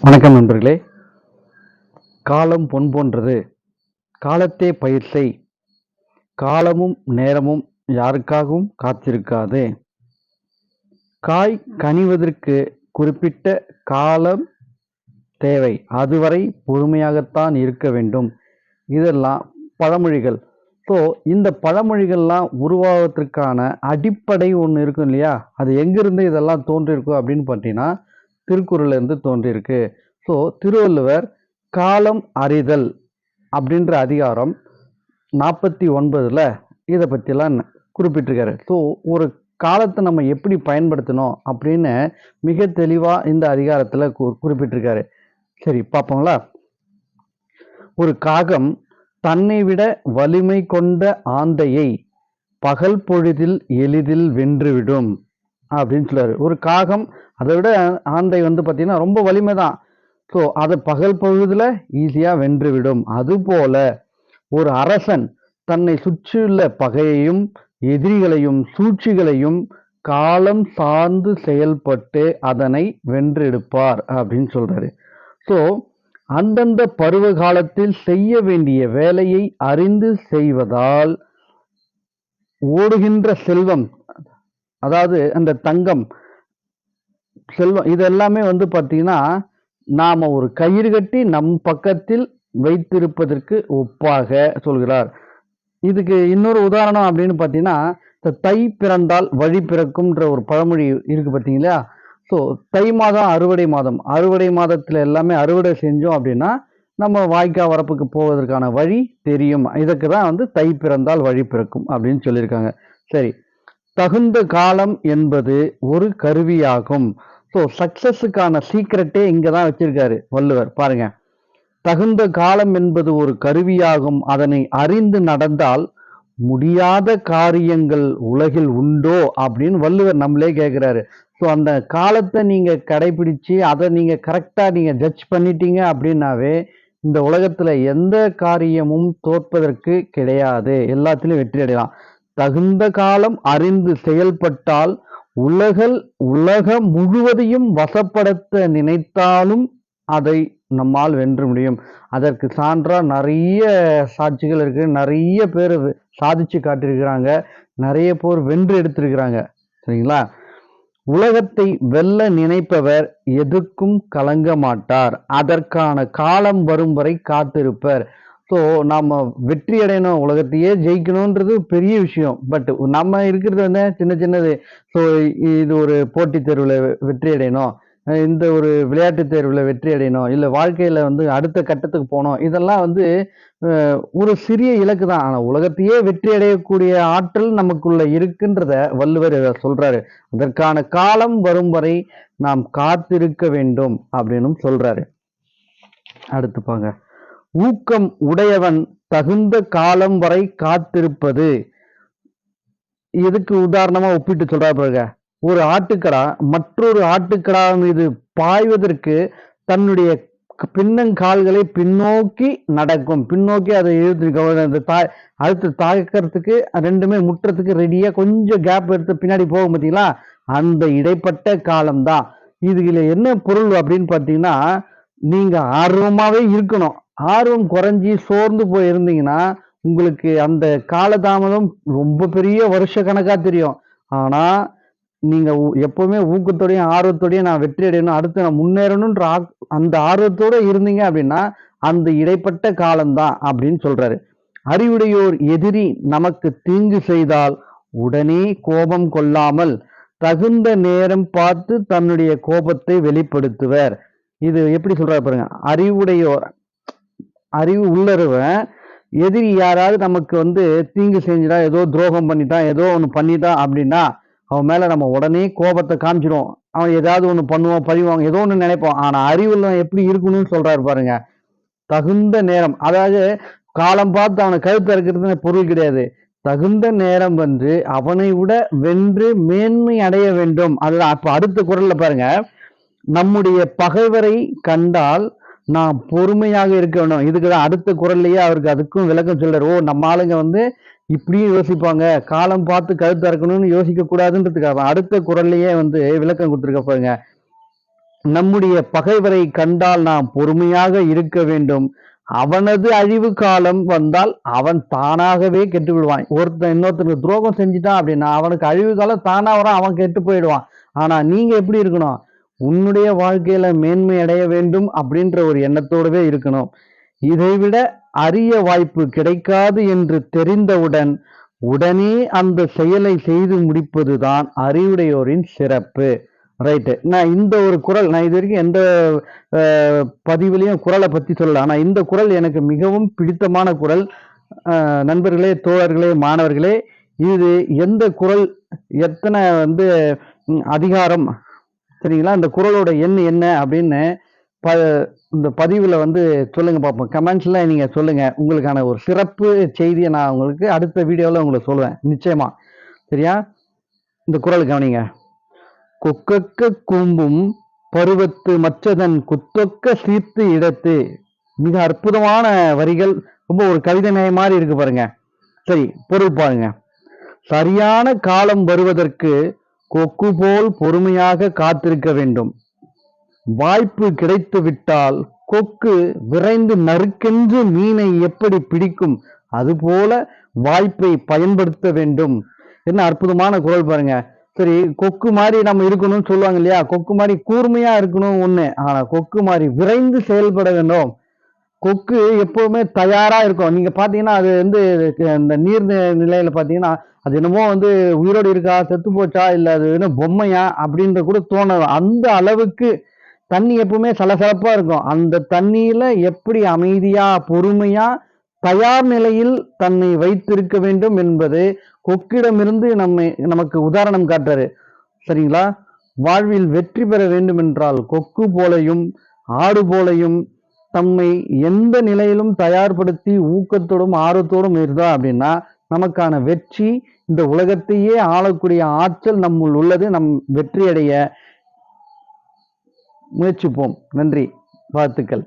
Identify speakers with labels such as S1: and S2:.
S1: வணக்கம் நண்பர்களே. காலம் பொன் போன்றது. காலத்தே பயிர் செய் காலமும் நேரமும் யாருக்காகவும் காத்திருக்காது. காய் கனிவதற்கு குறிப்பிட்ட காலம் தேவை. அதுவரை பொறுமையாகத்தான் இருக்க வேண்டும். இதெல்லாம் பழமொழிகள். ஸோ இந்த பழமொழிகள்லாம் உருவாவதற்கான அடிப்படை ஒன்று இருக்கும் இல்லையா? அது எங்கிருந்து இதெல்லாம் தோன்றியிருக்கும் அப்படின்னு பார்த்தீங்கன்னா திருக்குறள்ல இருந்து தோன்றியிருக்கு. ஸோ திருவள்ளுவர் காலம் அறிதல் அப்படின்ற அதிகாரம் நாற்பத்தி ஒன்பதில் இதை பற்றிலாம் குறிப்பிட்டிருக்காரு. ஸோ ஒரு காலத்தை நம்ம எப்படி பயன்படுத்தணும் அப்படின்னு மிக தெளிவாக இந்த அதிகாரத்தில் கு குறிப்பிட்டிருக்காரு. சரி பார்ப்போங்களா? ஒரு காகம் தன்னை விட வலிமை கொண்ட ஆந்தையை பகல் பொழுதில் எளிதில் வென்றுவிடும் அப்படின்னு சொல்லுவார் ஒரு காகம் அதை விட ஆந்தை வந்து பார்த்திங்கன்னா ரொம்ப வலிமை தான் ஸோ அதை பகல் பகுதியில் ஈஸியாக வென்றுவிடும். அதுபோல ஒரு அரசன் தன்னை சுற்றியுள்ள பகையையும் எதிரிகளையும் சூழ்ச்சிகளையும் காலம் சார்ந்து செயல்பட்டு அதனை வென்றெடுப்பார் அப்படின்னு சொல்கிறாரு ஸோ அந்தந்த பருவ காலத்தில் செய்ய வேண்டிய வேலையை அறிந்து செய்வதால் ஓடுகின்ற செல்வம் அதாவது அந்த தங்கம் செல்வம் இது எல்லாமே வந்து பார்த்தீங்கன்னா நாம் ஒரு கயிறு கட்டி நம் பக்கத்தில் வைத்திருப்பதற்கு ஒப்பாக சொல்கிறார். இதுக்கு இன்னொரு உதாரணம் அப்படின்னு பார்த்தீங்கன்னா இந்த தை பிறந்தால் வழி பிறக்கும்ன்ற ஒரு பழமொழி இருக்கு பார்த்தீங்களா ஸோ தை மாதம் அறுவடை மாதம். அறுவடை மாதத்தில் எல்லாமே அறுவடை செஞ்சோம் அப்படின்னா நம்ம வாய்க்கா வரப்புக்கு போவதற்கான வழி தெரியும். இதுக்கு தான் வந்து தை பிறந்தால் வழி பிறக்கும் அப்படின்னு சொல்லியிருக்காங்க. சரி தகுந்த காலம் என்பது ஒரு கருவியாகும். ஸோ சக்சஸுக்கான சீக்ரெட்டே இங்கே தான் வச்சிருக்காரு வள்ளுவர். பாருங்க. தகுந்த காலம் என்பது ஒரு கருவியாகும். அதனை அறிந்து நடந்தால் முடியாத காரியங்கள் உலகில் உண்டோ அப்படின்னு வள்ளுவர் நம்மளே கேட்குறாரு ஸோ அந்த காலத்தை நீங்கள் கடைபிடிச்சு அதை நீங்கள் கரெக்டாக நீங்கள் ஜட்ஜ் பண்ணிட்டீங்க அப்படின்னாவே இந்த உலகத்தில் எந்த காரியமும் தோற்பதற்கு கிடையாது. எல்லாத்திலையும் வெற்றி அடையலாம். தகுந்த காலம் அறிந்து செயல்பட்டால் உலகல் உலகம் முழுவதையும் வசப்படுத்த நினைத்தாலும் அதை நம்மால் வென்று முடியும். அதற்கு சான்றா நிறைய சாட்சிகள் இருக்கு. நிறைய பேர் சாதிச்சு காட்டியிருக்கிறாங்க. நிறைய பேர் வென்று எடுத்திருக்கிறாங்க. சரிங்களா? உலகத்தை வெல்ல நினைப்பவர் எதுக்கும் கலங்க மாட்டார். அதற்கான காலம் வரும் வரை காத்திருப்பர். ஸோ நம்ம வெற்றி அடையணும். உலகத்தையே ஜெயிக்கணுன்றது பெரிய விஷயம். பட் நம்ம இருக்கிறது வந்து சின்ன சின்னது. ஸோ இது ஒரு போட்டித் தேர்வில் வெற்றி அடையணும். இந்த ஒரு விளையாட்டு தேர்வில் வெற்றி அடையணும். இல்லை வாழ்க்கையில் வந்து அடுத்த கட்டத்துக்கு போகணும். இதெல்லாம் வந்து ஒரு சிறிய இலக்கு தான். ஆனால் உலகத்தையே வெற்றி அடையக்கூடிய ஆற்றல் நமக்குள்ள இருக்குன்றத வள்ளுவர் இதை அதற்கான காலம் வரும் வரை நாம் காத்திருக்க வேண்டும் அப்படின்னும் சொல்கிறாரு அடுத்து பாங்க. ஊக்கம் உடையவன் தகுந்த காலம் வரை காத்திருப்பது. எதுக்கு உதாரணமா ஒப்பிட்டு சொல்றா பாருங்க. ஒரு ஆட்டுக்கடா மற்றொரு ஆட்டுக்கடா மீது பாய்வதற்கு தன்னுடைய பின்னங்கால்களை பின்னோக்கி நடக்கும். பின்னோக்கி அதை இழுத்து அந்த தாய் அடுத்து தாக்கிறதுக்கு ரெண்டுமே முட்டுறதுக்கு ரெடியா கொஞ்சம் கேப் எடுத்து பின்னாடி போகும் பார்த்தீங்களா அந்த இடைப்பட்ட காலம்தான். இதுல என்ன பொருள் அப்படின்னு பார்த்தீங்கன்னா நீங்க ஆர்வமாவே இருக்கணும். ஆர்வம் குறைஞ்சி சோர்ந்து போய் இருந்தீங்கன்னா உங்களுக்கு அந்த காலதாமதம் ரொம்ப பெரிய வருஷ கணக்காக தெரியும். ஆனால் நீங்கள் எப்போவுமே ஊக்கத்தோடையும் ஆர்வத்தோடையும் நான் வெற்றி அடையணும் அடுத்து நான் முன்னேறணும்ன்ற ஆ அந்த ஆர்வத்தோட இருந்தீங்க அப்படின்னா அந்த இடைப்பட்ட காலம்தான் அப்படின்னு சொல்கிறாரு அறிவுடையோர் எதிரி நமக்கு தீங்கு செய்தால் உடனே கோபம் கொள்ளாமல் தகுந்த நேரம் பார்த்து தன்னுடைய கோபத்தை வெளிப்படுத்துவர். இது எப்படி சொல்றாரு பாருங்க அறிவுடையோர் அறிவு உள்ளறவன் எதிரி யாராவது நமக்கு வந்து தீங்கு செஞ்சுட்டா ஏதோ துரோகம் பண்ணிட்டான் ஏதோ ஒன்று பண்ணிட்டான் அப்படின்னா அவன் மேலே நம்ம உடனே கோபத்தை காமிச்சிடும் அவன் ஏதாவது ஒன்று பண்ணுவான் பழிவாங்க ஏதோ ஒன்று நினைப்போம் ஆனால் அறிவுள்ள எப்படி இருக்கணும்னு சொல்கிறாரு பாருங்க. தகுந்த நேரம் அதாவது காலம் பார்த்து அவனை கழுத்து இருக்கிறதுன்னு பொருள் கிடையாது. தகுந்த நேரம் வந்து அவனை விட வென்று மேன்மை அடைய வேண்டும். அதுதான் அப்போ அடுத்த குரல்ல பாருங்க. நம்முடைய பகைவரை கண்டால் நாம் பொறுமையாக இருக்க வேண்டும். இதுக்கு தான் அடுத்த குரல்லையே அவருக்கு அதுக்கும் விளக்கம் சொல்றாரு. ஓ நம்ம ஆளுங்க வந்து இப்படியும் யோசிப்பாங்க. காலம் பார்த்து கழுத்து அறக்கணும்னு யோசிக்க கூடாதுன்றதுக்காக அடுத்த குரல்லையே வந்து விளக்கம் கொடுத்துருக்க பாருங்க. நம்முடைய பகைவரை கண்டால் நாம் பொறுமையாக இருக்க வேண்டும். அவனது அழிவு காலம் வந்தால் அவன் தானாகவே கெட்டு விடுவான். ஒருத்தன் இன்னொருத்தனுக்கு துரோகம் செஞ்சுட்டான் அப்படின்னா அவனுக்கு அழிவு காலம் தானா வரான் அவன் கெட்டு போயிடுவான். ஆனா நீங்க எப்படி இருக்கணும்? உன்னுடைய வாழ்க்கையில மேன்மை அடைய வேண்டும் அப்படின்ற ஒரு எண்ணத்தோடவே இருக்கணும். இதைவிட அரிய வாய்ப்பு கிடைக்காது என்று தெரிந்தவுடன் உடனே அந்த செயலை செய்து முடிப்பதுதான் அறிவுடையோரின் சிறப்பு. ரைட்டு நான் இந்த ஒரு குரல் நான் இது வரைக்கும் எந்த அஹ், பதிவுலையும் குரலை பற்றி சொல்லல. ஆனால் இந்த குரல் எனக்கு மிகவும் பிடித்தமான குரல். நண்பர்களே தோழர்களே மாணவர்களே இது எந்த குரல் எத்தனை வந்து அதிகாரம் சரிங்களா? இந்த குரலோட எண் என்ன அப்படின்னு ப இந்த பதிவில் வந்து சொல்லுங்கள் பார்ப்போம் கமெண்ட்ஸ்ல நீங்கள் சொல்லுங்கள் உங்களுக்கான ஒரு சிறப்பு செய்தியை நான் உங்களுக்கு அடுத்த வீடியோவில் உங்களுக்கு சொல்லுவேன். நிச்சயமாக சரியா? இந்த குரல் கவனிங்க. கொக்கக்க கூம்பும் பருவத்து மற்றதன் குத்தொக்க சீர்த்து இடத்து. மிக அற்புதமான வரிகள். ரொம்ப ஒரு கவிதை நயம் மாதிரி இருக்கு பாருங்க. சரி பொருள் பாருங்க. சரியான காலம் வருவதற்கு கொக்கு போல் பொறுமையாக காத்திருக்க வேண்டும். வாய்ப்பு கிடைத்து விட்டால் கொக்கு விரைந்து நறுக்கென்று மீனை எப்படி பிடிக்கும்? அதுபோல வாய்ப்பை பயன்படுத்த வேண்டும். என்ன அற்புதமான குரல் பாருங்க. சரி கொக்கு மாதிரி நம்ம இருக்கணும்னு சொல்லுவாங்க இல்லையா? கொக்கு மாதிரி கூர்மையா இருக்கணும் ஒண்ணு. ஆனா கொக்கு மாதிரி விரைந்து செயல்பட வேண்டும். கொக்கு எப்போவுமே தயாராக இருக்கும். நீங்கள் பார்த்தீங்கன்னா அது வந்து இந்த நீர் நிலையில் பார்த்தீங்கன்னா அது என்னமோ வந்து உயிரோடு இருக்கா செத்து போச்சா இல்லை அது என்ன பொம்மையா அப்படின்ற கூட தோணும் அந்த அளவுக்கு தண்ணி எப்பவுமே சலசலப்பாக இருக்கும். அந்த தண்ணியில் எப்படி அமைதியாக பொறுமையாக தயார் நிலையில் தன்னை வைத்திருக்க வேண்டும் என்பது கொக்கிடமிருந்து நம்மை நமக்கு உதாரணம் காட்டுறாரு. சரிங்களா? வாழ்வில் வெற்றி பெற வேண்டும் என்றால் கொக்கு போலையும் ஆடு போலையும் தம்மை எந்த நிலையிலும் தயார்படுத்தி ஊக்கத்தோடும் ஆர்வத்தோடும் இருந்தா அப்படின்னா நமக்கான வெற்றி இந்த உலகத்தையே ஆளக்கூடிய ஆற்றல் நம்முள் உள்ளது. நம் வெற்றியடைய முயற்சிப்போம். நன்றி. வாழ்த்துக்கள்.